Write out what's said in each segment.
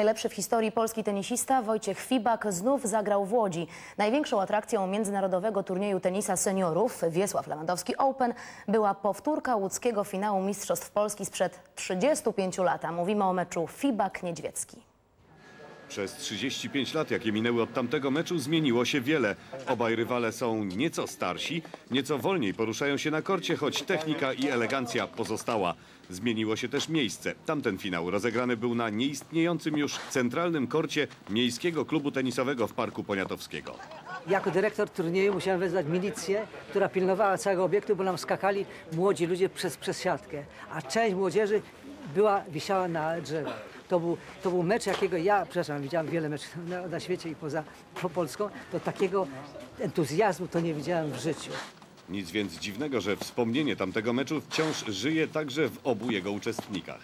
Najlepszy w historii polski tenisista Wojciech Fibak znów zagrał w Łodzi. Największą atrakcją międzynarodowego turnieju tenisa seniorów Wiesław Lewandowski Open była powtórka łódzkiego finału Mistrzostw Polski sprzed 35 lat. Mówimy o meczu Fibak-Niedźwiecki. Przez 35 lat, jakie minęły od tamtego meczu, zmieniło się wiele. Obaj rywale są nieco starsi, nieco wolniej poruszają się na korcie, choć technika i elegancja pozostała. Zmieniło się też miejsce. Tamten finał rozegrany był na nieistniejącym już centralnym korcie Miejskiego Klubu Tenisowego w Parku Poniatowskiego. Jako dyrektor turnieju musiałem wezwać milicję, która pilnowała całego obiektu, bo nam skakali młodzi ludzie przez, przez siatkę, a część młodzieży była, wisiała na drzewach. To był, to był mecz, jakiego ja, przepraszam, widziałem wiele meczów na, na świecie i poza po Polską, to takiego entuzjazmu to nie widziałem w życiu. Nic więc dziwnego, że wspomnienie tamtego meczu wciąż żyje także w obu jego uczestnikach.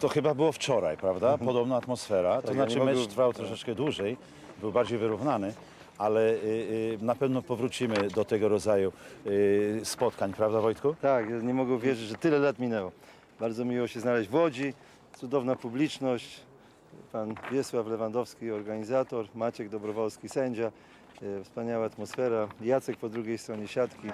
To chyba było wczoraj, prawda? Podobna atmosfera. To Mhm. Tak, znaczy mecz mogę- trwał troszeczkę dłużej, był bardziej wyrównany, ale y, y, na pewno powrócimy do tego rodzaju y, spotkań, prawda Wojtku? Tak, nie mogę wierzyć, że tyle lat minęło. Bardzo miło się znaleźć w Łodzi, cudowna publiczność, pan Wiesław Lewandowski, organizator, Maciek Dobrowolski, sędzia, e, wspaniała atmosfera, Jacek po drugiej stronie siatki.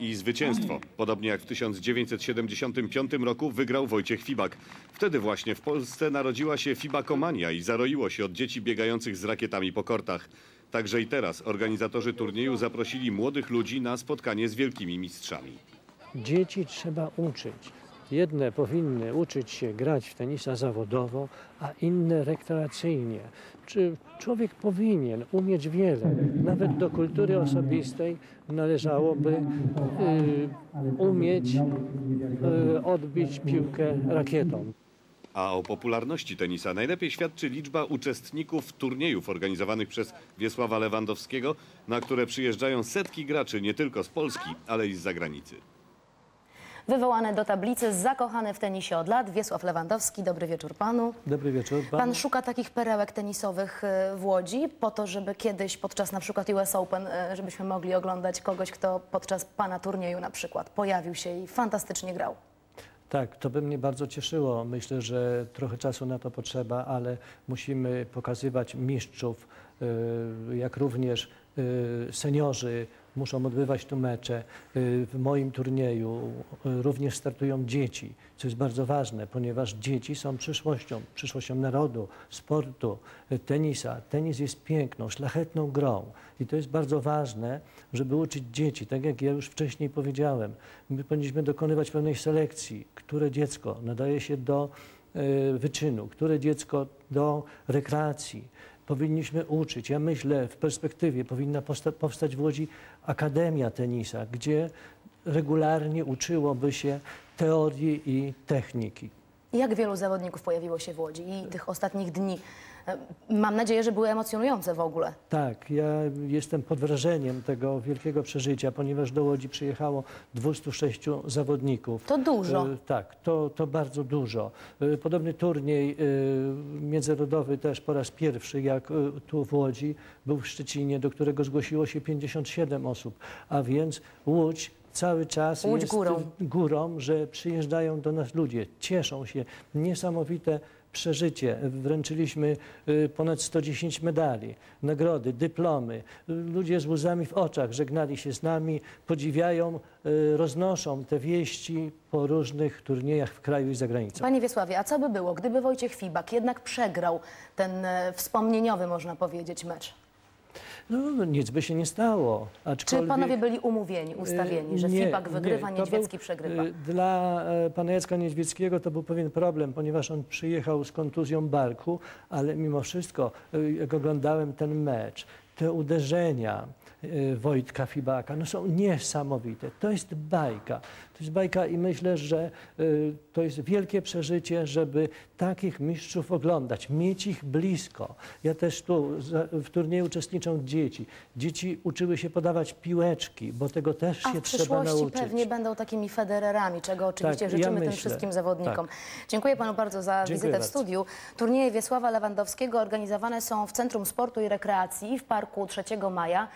I zwycięstwo. Podobnie jak w 1975 roku wygrał Wojciech Fibak. Wtedy właśnie w Polsce narodziła się Fibakomania i zaroiło się od dzieci biegających z rakietami po kortach. Także i teraz organizatorzy turnieju zaprosili młodych ludzi na spotkanie z wielkimi mistrzami. Dzieci trzeba uczyć. Jedne powinny uczyć się grać w tenisa zawodowo, a inne rekreacyjnie. Czy człowiek powinien umieć wiele? Nawet do kultury osobistej należałoby y, umieć y, odbić piłkę rakietą. A o popularności tenisa najlepiej świadczy liczba uczestników turniejów organizowanych przez Wiesława Lewandowskiego, na które przyjeżdżają setki graczy nie tylko z Polski, ale i z zagranicy. Wywołany do tablicy, zakochany w tenisie od lat Wiesław Lewandowski. Dobry wieczór panu. Dobry wieczór. Pan szuka takich perełek tenisowych y, w Łodzi po to, żeby kiedyś podczas na przykład US Open, y, żebyśmy mogli oglądać kogoś, kto podczas pana turnieju na przykład pojawił się i fantastycznie grał. Tak, to by mnie bardzo cieszyło. Myślę, że trochę czasu na to potrzeba, ale musimy pokazywać mistrzów, y, jak również seniorzy muszą odbywać tu mecze. Y, W moim turnieju y, również startują dzieci, co jest bardzo ważne, ponieważ dzieci są przyszłością, przyszłością narodu, sportu, y, tenisa. Tenis jest piękną, szlachetną grą i to jest bardzo ważne, żeby uczyć dzieci. Tak jak ja już wcześniej powiedziałem, my powinniśmy dokonywać pewnej selekcji, które dziecko nadaje się do wyczynu, które dziecko do rekreacji. Powinniśmy uczyć. Ja myślę, w perspektywie powinna powstać w Łodzi Akademia Tenisa, gdzie regularnie uczyłoby się teorii i techniki. Jak wielu zawodników pojawiło się w Łodzi i tych ostatnich dni? Y, Mam nadzieję, że były emocjonujące w ogóle. Tak, ja jestem pod wrażeniem tego wielkiego przeżycia, ponieważ do Łodzi przyjechało 206 zawodników. To dużo. E, Tak, to, to bardzo dużo. E, Podobny turniej e, międzynarodowy też po raz pierwszy, jak e, tu w Łodzi, był w Szczecinie, do którego zgłosiło się 57 osób, a więc Łódź cały czas Łódź jest górą. górą, że przyjeżdżają do nas ludzie, cieszą się, niesamowite przeżycie. Wręczyliśmy y, ponad 110 medali, nagrody, dyplomy. Ludzie z łzami w oczach żegnali się z nami, podziwiają, y, roznoszą te wieści po różnych turniejach w kraju i za granicą. Panie Wiesławie, a co by było, gdyby Wojciech Fibak jednak przegrał ten e, wspomnieniowy, można powiedzieć, mecz? No, nic by się nie stało. Czy Aczkolwiek... panowie byli umówieni, ustawieni, że Y, nie, Fibak wygrywa, nie, Niedźwiecki był, przegrywa? y, Dla e, pana Jacka Niedźwieckiego to był pewien problem, ponieważ on przyjechał z kontuzją barku, ale mimo wszystko, jak oglądałem ten mecz, te uderzenia y, Wojtka Fibaka, no są niesamowite. To jest bajka. To jest bajka i myślę, że y, to jest wielkie przeżycie, żeby takich mistrzów oglądać, mieć ich blisko. Ja też tu w turnieju uczestniczą dzieci. Dzieci uczyły się podawać piłeczki, bo tego też A się w trzeba przyszłości nauczyć. pewnie będą takimi federerami, czego oczywiście Tak, ja życzymy tym myślę. wszystkim zawodnikom. Tak. Dziękuję panu bardzo za Dziękuję wizytę w bardzo. studiu. Turnieje Wiesława Lewandowskiego organizowane są w Centrum Sportu i Rekreacji w Parku 3 Maja.